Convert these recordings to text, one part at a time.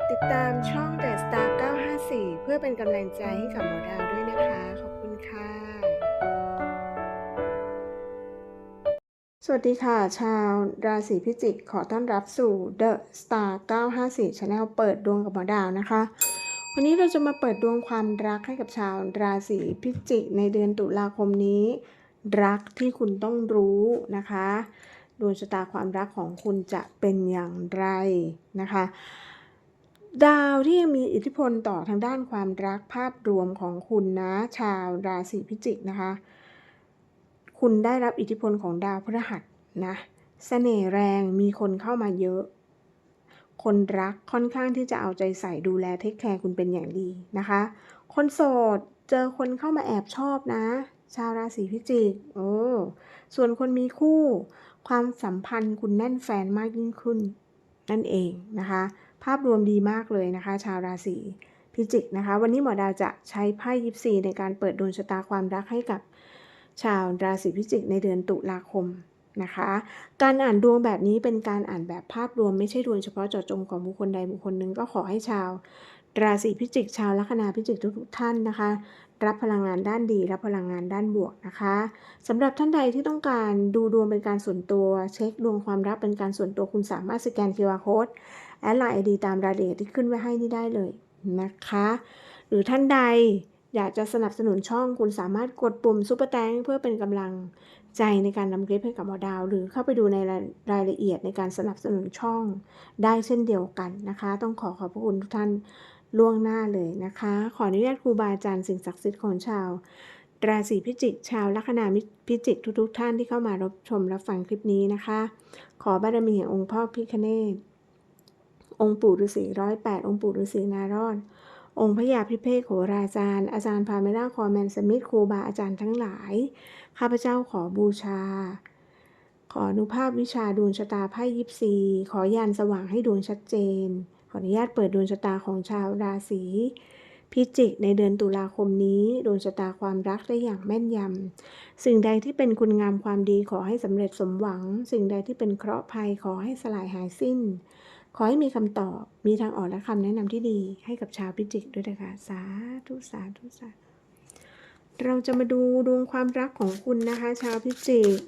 ดติดตามช่อง The Star 954 เพื่อเป็นกำลังใจให้กับหมอดาวด้วยนะคะ ขอบคุณค่ะ สวัสดีค่ะ ชาวราศีพิจิก ขอต้อนรับสู่ The Star 954 Channel เปิดดวงกับหมอดาวนะคะ วันนี้เราจะมาเปิดดวงความรักให้กับชาวราศีพิจิก ในเดือนตุลาคมนี้ รักที่คุณต้องรู้นะคะดวงชะตาความรักของคุณจะเป็นอย่างไรนะคะ ดาวที่ยังมีอิทธิพลต่อทางด้านความรักภาพรวมของคุณนะชาวราศีพิจิกนะคะ คุณได้รับอิทธิพลของดาวพฤหัสนะเสน่ห์แรงมีคนเข้ามาเยอะ คนรักค่อนข้างที่จะเอาใจใส่ดูแลเทคแคร์คุณเป็นอย่างดีนะคะ คนโสดเจอคนเข้ามาแอบชอบนะ ชาวราศีพิจิกโอ้ส่วนคนมีคู่ ความสัมพันธ์คุณแน่นแฟนมากยิ่งขึ้นนั่นเองนะคะ ภาพรวมดีมากเลยนะคะ ชาวราศีพิจิกนะคะ วันนี้หมอดาวจะใช้ไพ่ยิปซีในการเปิดดวงชะตาความรักให้กับชาวราศีพิจิกในเดือนตุลาคมนะคะ การอ่านดวงแบบนี้เป็นการอ่านแบบภาพรวมไม่ใช่ดวงเฉพาะเจาะจงของบุคคลใดบุคคลหนึ่งก็ขอให้ชาวราศีพิจิก ชาวลัคนาพิจิกทุกท่านนะคะ รับพลังงานด้านดี รับพลังงานด้านบวกนะคะสำหรับท่านใดที่ต้องการดูดวงเป็นการส่วนตัว เช็คดวงความรักเป็นการส่วนตัวคุณสามารถสแกน QR Code แอดไลน์ไอดีตามรายละเอียดที่ขึ้นไว้ให้นี่ได้เลยนะคะ หรือท่านใดอยากจะสนับสนุนช่องคุณสามารถกดปุ่มซุปเปอร์แตงเพื่อเป็นกำลังใจในการนำคลิปให้กับหมอดาว หรือเข้าไปดูในรายละเอียดในการสนับสนุนช่องได้เช่นเดียวกันนะคะ ต้องขอขอบพระคุณทุกท่าน ล่วงหน้าเลยนะคะ ขออนุญาตครูบาอาจารย์สิ่งศักดิ์สิทธิ์ของชาว ราศีพิจิก ชาวลัคนาพิจิกทุกๆ ท่านที่เข้ามารับชมรับฟังคลิปนี้นะคะ ขอบารมีแห่งองค์พ่อพิคเนตองค์ปู่ฤาษีร้อยแปดองค์ปู่ฤาษีนารอดองค์พระยาพิเภกโหราจารย์ อาจารย์พาเมล่าคอแมนสมิธครูบาอาจารย์ทั้งหลาย ข้าพเจ้าขอบูชา ขออนุภาพวิชาดวงชะตาไพ่ยิปซี ขอยานสว่างให้ดวงชัดเจน ออนุญาตเปิดดวงชะตาของชาวราศีพิจิกในเดือนตุลาคมนี้ดวงชะตาความรักได้อย่างแม่นยำ สิ่งใดที่เป็นคุณงามความดีขอให้สำเร็จสมหวัง สิ่งใดที่เป็นเคราะห์ภัยขอให้สลายหายสิ้น ขอให้มีคำตอบ มีทางออกและคำแนะนำที่ดีให้กับชาวพิจิกด้วยนะคะสาธุสาธุสาธุเราจะมาดูดวงความรักของคุณนะคะ ชาวพิจิก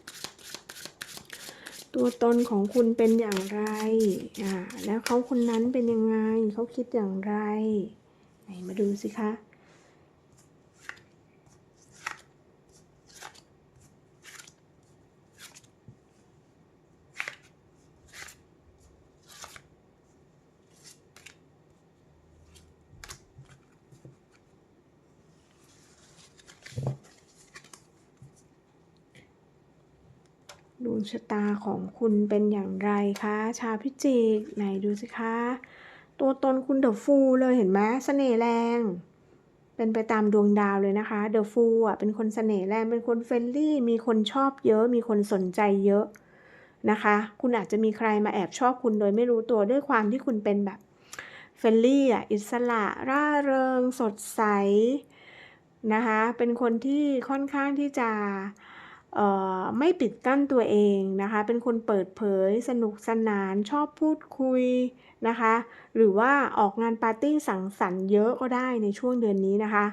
ตัวตนของคุณเป็นอย่างไร อ่า แล้วเขาคนนั้นเป็นยังไง เขาคิดอย่างไร ไหนมาดูสิคะ วงชะตาของคุณเป็นอย่างไรคะ ชาวพิจิกไหนดูสิคะ ตัวตนคุณเดอะฟูเลยเห็นไหมเสน่ห์แรง เป็นไปตามดวงดาวเลยนะคะเดอะฟูอะเป็นคนเสน่ห์แรงเป็นคนเฟรนลี่ มีคนชอบเยอะ มีคนสนใจเยอะนะคะ คุณอาจจะมีใครมาแอบชอบคุณโดยไม่รู้ตัวด้วยความที่คุณเป็นแบบเฟรนลี่อะอิสระร่าเริง สดใสนะคะ เป็นคนที่ค่อนข้างที่จะ ไม่ปิดกั้นตัวเองนะคะ เป็นคนเปิดเผย สนุกสนาน ชอบพูดคุยนะคะ หรือว่าออกงานปาร์ตี้สังสรรค์เยอะก็ได้ในช่วงเดือนนี้นะคะ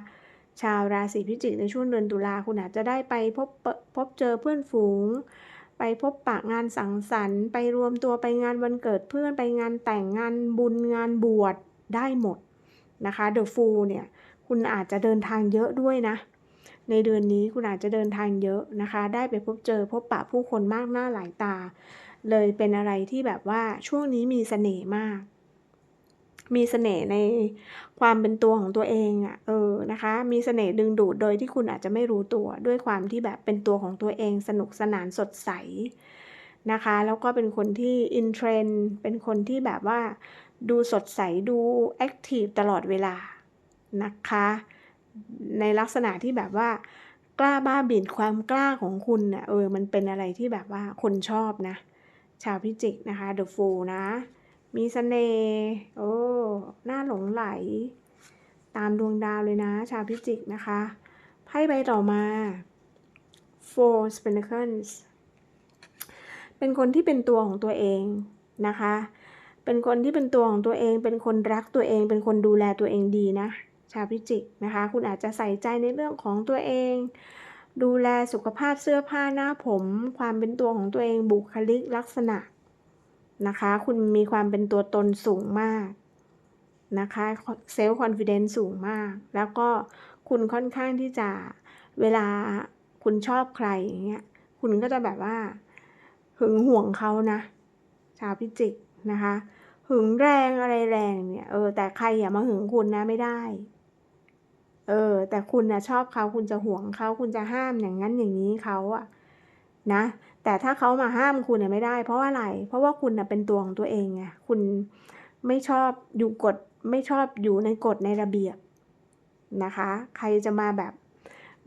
ชาวราศีพิจิกในช่วงเดือนตุลาคุณอาจจะได้ไปพบพบเจอเพื่อนฝูง ไปพบปะงานสังสรรค์ ไปรวมตัวไปงานวันเกิดเพื่อน ไปงานแต่งงานบุญงานบวชได้หมดนะคะ เดอะฟูเนี่ย คุณอาจจะเดินทางเยอะด้วยนะ ในเดือนนี้คุณอาจจะเดินทางเยอะนะคะ ได้ไปพบเจอพบปะผู้คนมากหน้าหลายตา เลยเป็นอะไรที่แบบว่าช่วงนี้มีเสน่ห์มาก มีเสน่ห์ในความเป็นตัวของตัวเองอะ่ะ เออนะคะ มีเสน่ห์ดึงดูดโดยที่คุณอาจจะไม่รู้ตัวด้วยความที่แบบเป็นตัวของตัวเองสนุกสนานสดใสนะคะ แล้วก็เป็นคนที่อินเทรนเป็นคนที่แบบว่าดูสดใสดูแอคทีฟตลอดเวลานะคะ ในลักษณะที่แบบว่ากล้าบ้าบิ่นความกล้าของคุณเนะ่ยเออมันเป็นอะไรที่แบบว่าคนชอบนะ ชาวพิจิกนะคะเดอะฟูนะ มีสเสน่ห์โอ้หน้าหลงไหล ตามดวงดาวเลยนะ ชาวพิจิกนะคะไพ่ใบต่อมา four pentacles เป็นคนที่เป็นตัวของตัวเองนะคะ เป็นคนที่เป็นตัวของตัวเอง เป็นคนรักตัวเอง เป็นคนดูแลตัวเองดีนะ ชาวพิจิกนะคะ คุณอาจจะใส่ใจในเรื่องของตัวเอง ดูแลสุขภาพเสื้อผ้าหน้าผม ความเป็นตัวของตัวเองบุคลิกลักษณะนะคะ คุณมีความเป็นตัวตนสูงมากนะคะเซลล์คอนฟิเดนซ์สูงมาก แล้วก็คุณค่อนข้างที่จะเวลาคุณชอบใครอย่างเงี้ยคุณก็จะแบบว่าหึงห่วงเขานะ ชาวพิจิกนะคะ หึงแรงอะไรแรงเนี่ยเออแต่ใครอย่ามาหึงคุณนะไม่ได้ เออ แต่คุณนะชอบเขาคุณจะห่วงเขาคุณจะห้ามอย่างนั้นอย่างนี้เขาอะนะ แต่ถ้าเขามาห้ามคุณเนี่ยไม่ได้ เพราะว่าอะไร เพราะว่าคุณนะเป็นตัวของตัวเองไงคุณไม่ชอบอยู่กฎไม่ชอบอยู่ในกฎในระเบียบนะคะ ใครจะมาแบบ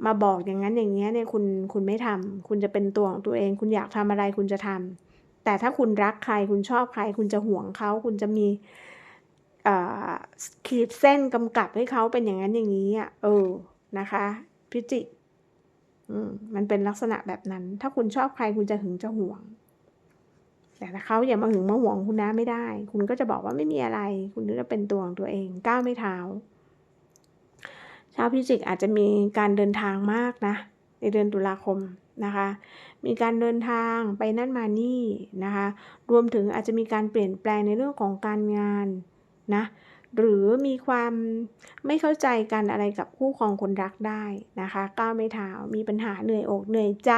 มาบอกอย่างนั้นอย่างเงี้ยเนี่ยคุณคุณไม่ทำคุณจะเป็นตัวของตัวเอง คุณอยากทำอะไรคุณจะทำแต่ถ้าคุณรักใครคุณชอบใคร คุณจะห่วงเขาคุณจะมี ขีดเส้นกำกับให้เขาเป็นอย่างนั้นอย่างนี้อะเออนะคะ พิจิกอืมมันเป็นลักษณะแบบนั้น ถ้าคุณชอบใครคุณจะหึงจะห่วง แต่ถ้าเขาอย่ามาหึงมาห่วงคุณนะไม่ได้ คุณก็จะบอกว่าไม่มีอะไร คุณจะเป็นตัวของตัวเองก้าวไม่เท้าชาวพิจิกอาจจะมีการเดินทางมากนะ ในเดือนตุลาคมนะคะ มีการเดินทางไปนั่นมานี่นะคะ รวมถึงอาจจะมีการเปลี่ยนแปลงในเรื่องของการงาน นะหรือมีความไม่เข้าใจกันอะไรกับคู่ครองคนรักได้นะคะก้าวไม่เท้ามีปัญหาเหนื่อยอกเหนื่อยใจ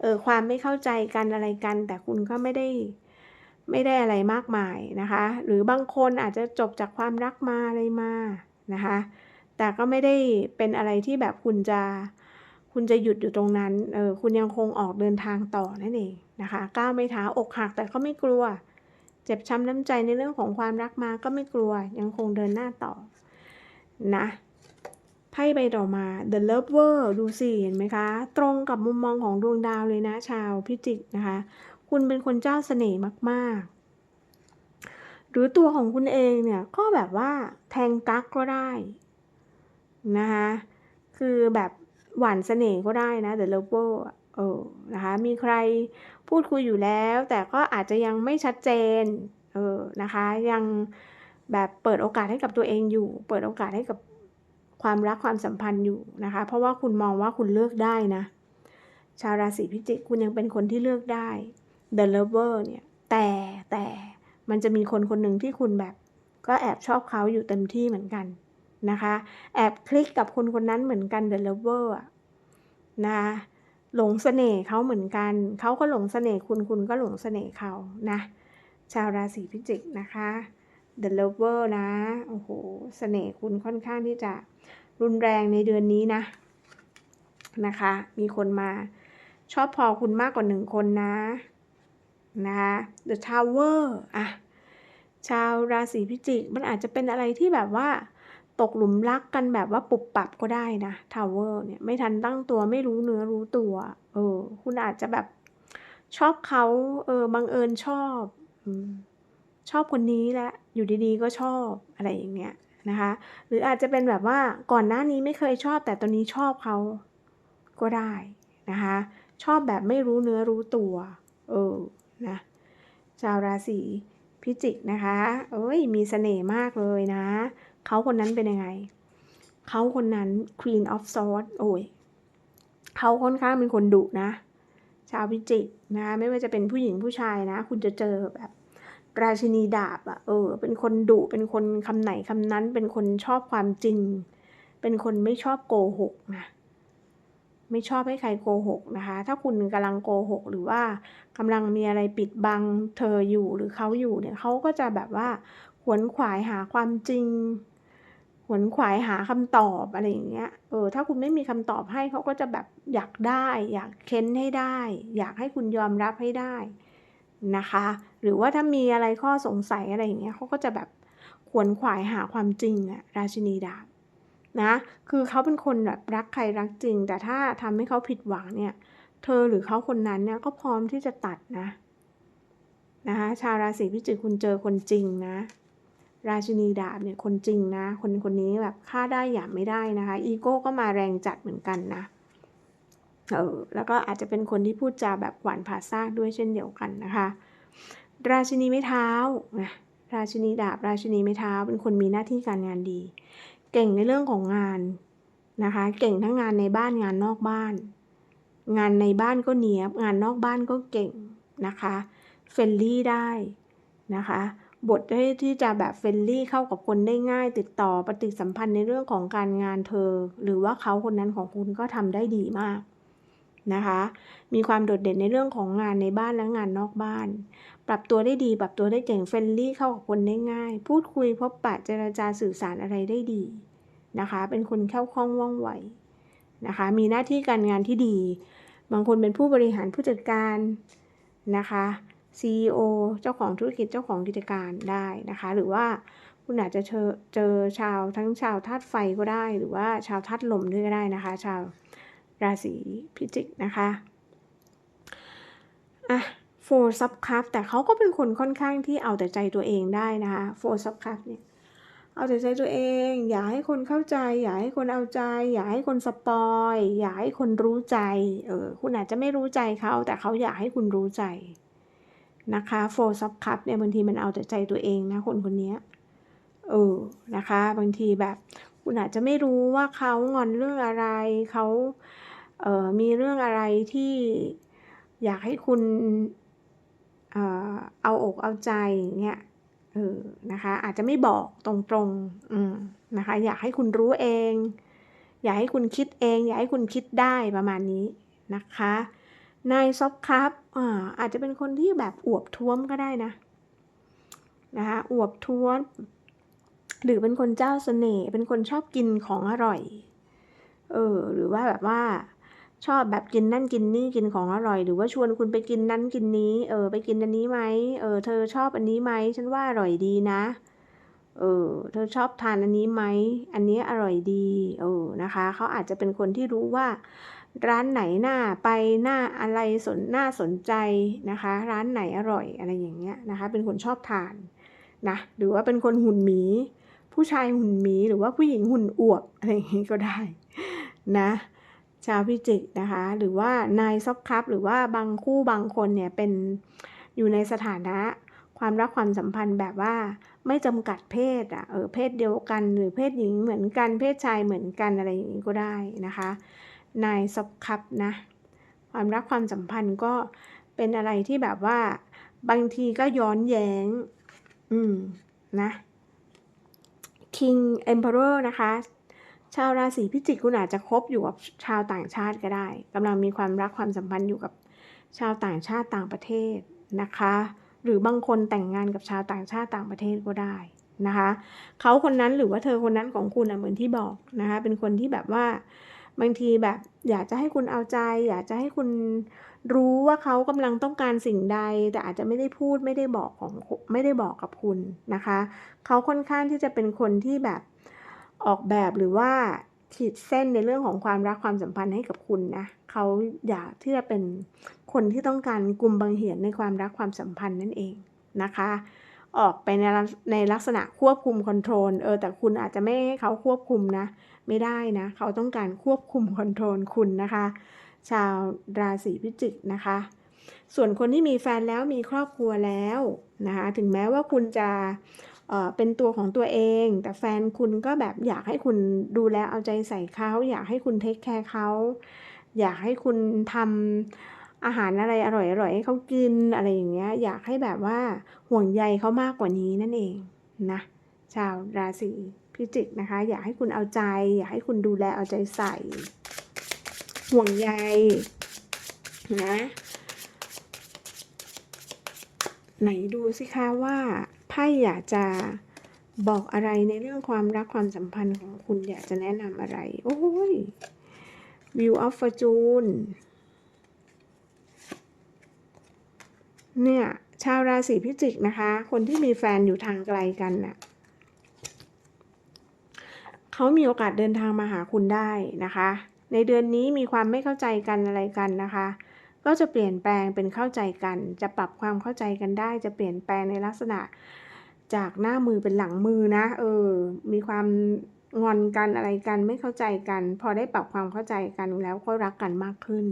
เออความไม่เข้าใจกันอะไรกัน แต่คุณก็ไม่ได้ไม่ได้อะไรมากมายนะคะ หรือบางคนอาจจะจบจากความรักมาอะไรมานะคะ แต่ก็ไม่ได้เป็นอะไรที่แบบคุณจะคุณจะหยุดอยู่ตรงนั้นเออคุณยังคงออกเดินทางต่อนั่นเองนะคะก้าวไม่เท้าอกหักแต่ก็ไม่กลัว เจ็บช้ำน้ำใจในเรื่องของความรักมาก็ไม่กลัวยังคงเดินหน้าต่อนะไพ่ใบต่อมา The Lover ดูสิเห็นไหมคะ ตรงกับมุมมองของดวงดาวเลยนะชาวพิจิกนะคะ คุณเป็นคนเจ้าเสน่ห์มากๆ หรือตัวของคุณเองเนี่ยก็แบบว่าแทงกั๊กก็ได้นะคะคือแบบหวานเสน่ห์ก็ได้นะ The Lover เออนะคะมีใคร พูดคุยอยู่แล้ว แต่ก็อาจจะยังไม่ชัดเจนเออนะคะยังแบบเปิดโอกาสให้กับตัวเองอยู่ เปิดโอกาสให้กับความรักความสัมพันธ์อยู่นะคะ เพราะว่าคุณมองว่าคุณเลือกได้นะ ชาวราศีพิจิกคุณยังเป็นคนที่เลือกได้ The Lover เนี่ยแต่แต่มันจะมีคนคนหนึ่งที่คุณแบบ ก็แอบชอบเขาอยู่เต็มที่เหมือนกันนะคะ แอบคลิกกับคนคนนั้นเหมือนกัน The Lover นะ หลงเสน่ห์เขาเหมือนกัน เขาก็หลงเสน่ห์คุณคุณก็หลงเสน่ห์เขานะ ชาวราศีพิจิกนะคะ The Lover นะ โอ้โหเสน่ห์คุณค่อนข้างที่จะรุนแรงในเดือนนี้นะ นะคะ มีคนมาชอบพอคุณมากกว่าหนึ่งคนนะ นะคะ The Tower อะ ชาวราศีพิจิก มันอาจจะเป็นอะไรที่แบบว่า ตกหลุมรักกันแบบว่าปุบปับก็ได้นะทาวเวอร์เนี่ยไม่ทันตั้งตัวไม่รู้เนื้อรู้ตัว เออ คุณอาจจะแบบชอบเขาเออบังเอิญชอบอชอบคนนี้แหละอยู่ดีๆก็ชอบอะไรอย่างเงี้ยนะคะ หรืออาจจะเป็นแบบว่าก่อนหน้านี้ไม่เคยชอบ แต่ตอนนี้ชอบเขาก็ได้นะคะ ชอบแบบไม่รู้เนื้อรู้ตัว เออนะชาวราศีพิจิกนะคะ เอ้ย มีเสน่ห์มากเลยนะ เขาคนนั้นเป็นยังไง เขาคนนั้น Queen of Swords โอ้ยเขาค่อนข้างเป็นคนดุนะ ชาวพิจิกนะไม่ว่าจะเป็นผู้หญิงผู้ชายนะ คุณจะเจอแบบ ราชินีดาบอะเออ เป็นคนดุเป็นคนคำไหนคำนั้น เป็นคนชอบความจริง เป็นคนไม่ชอบโกหกนะไม่ชอบให้ใครโกหกนะคะ ถ้าคุณกำลังโกหก หรือว่ากำลังมีอะไรปิดบังเธออยู่หรือเขาอยู่เนี่ยเขาก็จะแบบว่าขวนขวายหาความจริง วนขวายหาคำตอบอะไรอย่างเงี้ย เออ ถ้าคุณไม่มีคำตอบให้เขาก็จะแบบอยากได้ อยากเค้นให้ได้ อยากให้คุณยอมรับให้ได้นะคะ หรือว่าถ้ามีอะไรข้อสงสัยอะไรอย่างเงี้ยเขาก็จะแบบขวนขวายหาความจริงอะราชินีดาบนะ คือเขาเป็นคนแบบรักใครรักจริง แต่ถ้าทำให้เขาผิดหวังเนี่ย เธอหรือเขาคนนั้นเนี่ยก็พร้อมที่จะตัดนะ นะคะ ชาวราศีพิจิกคุณเจอคนจริงนะ ราชินีดาบเนี่ยคนจริงนะ คนคนนี้แบบฆ่าได้อย่างไม่ได้นะคะ อีโก้ก็มาแรงจัดเหมือนกันนะเออแล้วก็อาจจะเป็นคนที่พูดจาแบบหวานผ่าซากด้วยเช่นเดียวกันนะคะ ราชินีไม้เท้านะราชินีดาบ ราชินีไม้เท้า เป็นคนมีหน้าที่การงานดี เก่งในเรื่องของงานนะคะ เก่งทั้งงานในบ้านงานนอกบ้าน งานในบ้านก็เนียบ งานนอกบ้านก็เก่งนะคะเฟรนลี่ได้นะคะ บทได้ที่จะแบบเฟรนลี่เข้ากับคนได้ง่าย ติดต่อปฏิสัมพันธ์ในเรื่องของการงานเธอ หรือว่าเขาคนนั้นของคุณก็ทำได้ดีมากนะคะ มีความโดดเด่นในเรื่องของงานในบ้านและงานนอกบ้าน ปรับตัวได้ดี ปรับตัวได้เก่งเฟรนลี่เข้ากับคนได้ง่าย พูดคุยพบปะเจรจาสื่อสารอะไรได้ดีนะคะ เป็นคนเข้าคล่องว่องไวนะคะ มีหน้าที่การงานที่ดี บางคนเป็นผู้บริหารผู้จัดการนะคะ CEO เจ้าของธุรกิจเจ้าของกิจการได้นะคะ หรือว่าคุณอาจจะเจอเจอชาวทั้งชาวธาตุไฟก็ได้ หรือว่าชาวธาตุลมด้วยก็ได้นะคะ ชาวราศีพิจิกนะคะอะโฟร์ซับคัพแต่เขาก็เป็นคนค่อนข้างที่เอาแต่ใจตัวเองได้นะคะโฟร์ซับคัพเนี่ยเอาแต่ใจตัวเอง อย่าให้คนเข้าใจ อย่าให้คนเอาใจ อย่าให้คนสปอย อย่าให้คนรู้ใจเออคุณอาจจะไม่รู้ใจเขาแต่เขาอยากให้คุณรู้ใจ นะคะโฟร์ซับคัพเนี่ยบางทีมันเอาแต่ใจตัวเองนะคนคนนี้เออนะคะ บางทีแบบคุณอาจจะไม่รู้ว่าเขางอนเรื่องอะไรเขาเอ่อมีเรื่องอะไรที่อยากให้คุณเอ่อเอาอกเอาใจเงี้ยเออนะคะอาจจะไม่บอกตรงๆอืมนะคะอยากให้คุณรู้เอง อยากให้คุณคิดเอง อยากให้คุณคิดได้ประมาณนี้นะคะ นายซอฟครับอาอาจจะเป็นคนที่แบบอวบท้วมก็ได้นะนะคะอวบท้วมหรือเป็นคนเจ้าเสน่ห์เป็นคนชอบกินของอร่อย เออ หรือว่าแบบว่า ชอบแบบกินนั่นกินนี่กินของอร่อย หรือว่าชวนคุณไปกินนั่นกินนี้ เออ ไปกินอันนี้ไหมเออ เธอชอบอันนี้ไหมฉันว่าอร่อยดีนะ เออ เธอชอบทานอันนี้ไหมอันนี้อร่อยดี เออนะคะเขาอาจจะเป็นคนที่รู้ว่า ร้านไหนน่าไปหน้าอะไรสนน่าสนใจนะคะ ร้านไหนอร่อยอะไรอย่างเงี้ยนะคะ เป็นคนชอบทานนะหรือว่าเป็นคนหุ่นหมี ผู้ชายหุ่นหมีหรือว่าผู้หญิงหุ่นอวบอะไรอย่างงี้ก็ได้นะชาวพิจิกนะคะ หรือว่านายซอกคัพหรือว่าบางคู่บางคนเนี่ยเป็นอยู่ในสถานะความรักความสัมพันธ์แบบว่าไม่จำกัดเพศอะเออเพศเดียวกัน หรือเพศหญิงเหมือนกันเพศชายเหมือนกันอะไรอย่างนี้ก็ได้นะคะ นายซับคับนะ ความรักความสัมพันธ์ก็เป็นอะไรที่แบบว่า บางทีก็ย้อนแย้ง อืม นะ King Emperor นะคะ ชาวราศีพิจิกคุณอาจจะคบอยู่กับชาวต่างชาติก็ได้กำลังมีความรักความสัมพันธ์อยู่กับชาวต่างชาติต่างประเทศนะคะ หรือบางคนแต่งงานกับชาวต่างชาติต่างประเทศก็ได้นะคะเขาคนนั้นหรือว่าเธอคนนั้นของคุณนะเหมือนที่บอกนะคะ เป็นคนที่แบบว่า บางทีแบบอยากจะให้คุณเอาใจ อยากจะให้คุณรู้ว่าเขากำลังต้องการสิ่งใด แต่อาจจะไม่ได้พูดไม่ได้บอกของไม่ได้บอกกับคุณนะคะ เขาค่อนข้างที่จะเป็นคนที่แบบออกแบบหรือว่าขีดเส้นในเรื่องของความรักความสัมพันธ์ให้กับคุณนะเขาอยากที่จะเป็นคนที่ต้องการกลุ่มบางเหียนในความรักความสัมพันธ์นั่นเองนะคะ ออกไปในในลักษณะควบคุมคอนโทรลเออแต่คุณอาจจะไม่ให้เขาควบคุมนะ ไม่ได้นะ เขาต้องการควบคุมคอนโทรลคุณนะคะ ชาวราศีพิจิกนะคะ ส่วนคนที่มีแฟนแล้วมีครอบครัวแล้วนะคะ ถึงแม้ว่าคุณจะเป็นตัวของตัวเอง แต่แฟนคุณก็แบบอยากให้คุณดูแลเอาใจใส่เขา อยากให้คุณเทคแคร์เขาอยากให้คุณทำอาหารอะไรอร่อยๆให้เขากินอะไรอย่างเงี้ย อยากให้แบบว่าห่วงใยเขามากกว่านี้นั่นเองนะ ชาวราศี พิจิกนะคะ อยากให้คุณเอาใจ อยากให้คุณดูแลเอาใจใส่ ห่วงใยนะไหนดูสิคะว่าไพ่อยากจะบอกอะไรในเรื่องความรักความสัมพันธ์ของคุณอยากจะแนะนำอะไร โอ้ย View of Fortune เนี่ย ชาวราศีพิจิกนะคะ คนที่มีแฟนอยู่ทางไกลกันน่ะ เขามีโอกาสเดินทางมาหาคุณได้นะคะ ในเดือนนี้มีความไม่เข้าใจกันอะไรกันนะคะ ก็จะเปลี่ยนแปลงเป็นเข้าใจกัน จะปรับความเข้าใจกันได้ จะเปลี่ยนแปลงในลักษณะ จากหน้ามือเป็นหลังมือนะ เออ มีความงอนกันอะไรกันไม่เข้าใจกัน พอได้ปรับความเข้าใจกันแล้วก็รักกันมากขึ้น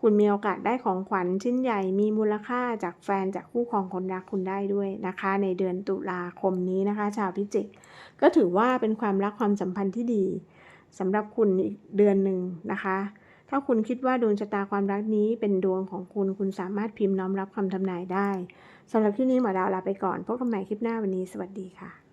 คุณมีโอกาสได้ของขวัญชิ้นใหญ่มีมูลค่าจากแฟนจากคู่ครองคนรักคุณได้ด้วยนะคะ ในเดือนตุลาคมนี้นะคะ ชาวพิจิก ก็ถือว่าเป็นความรักความสัมพันธ์ที่ดีสำหรับคุณอีกเดือนหนึ่งนะคะ ถ้าคุณคิดว่าดวงชะตาความรักนี้เป็นดวงของคุณคุณสามารถพิมพ์น้อมรับคำทำนายได้สำหรับที่นี้หมอดาวลาไปก่อนพบกันใหม่คลิปหน้าวันนี้สวัสดีค่ะ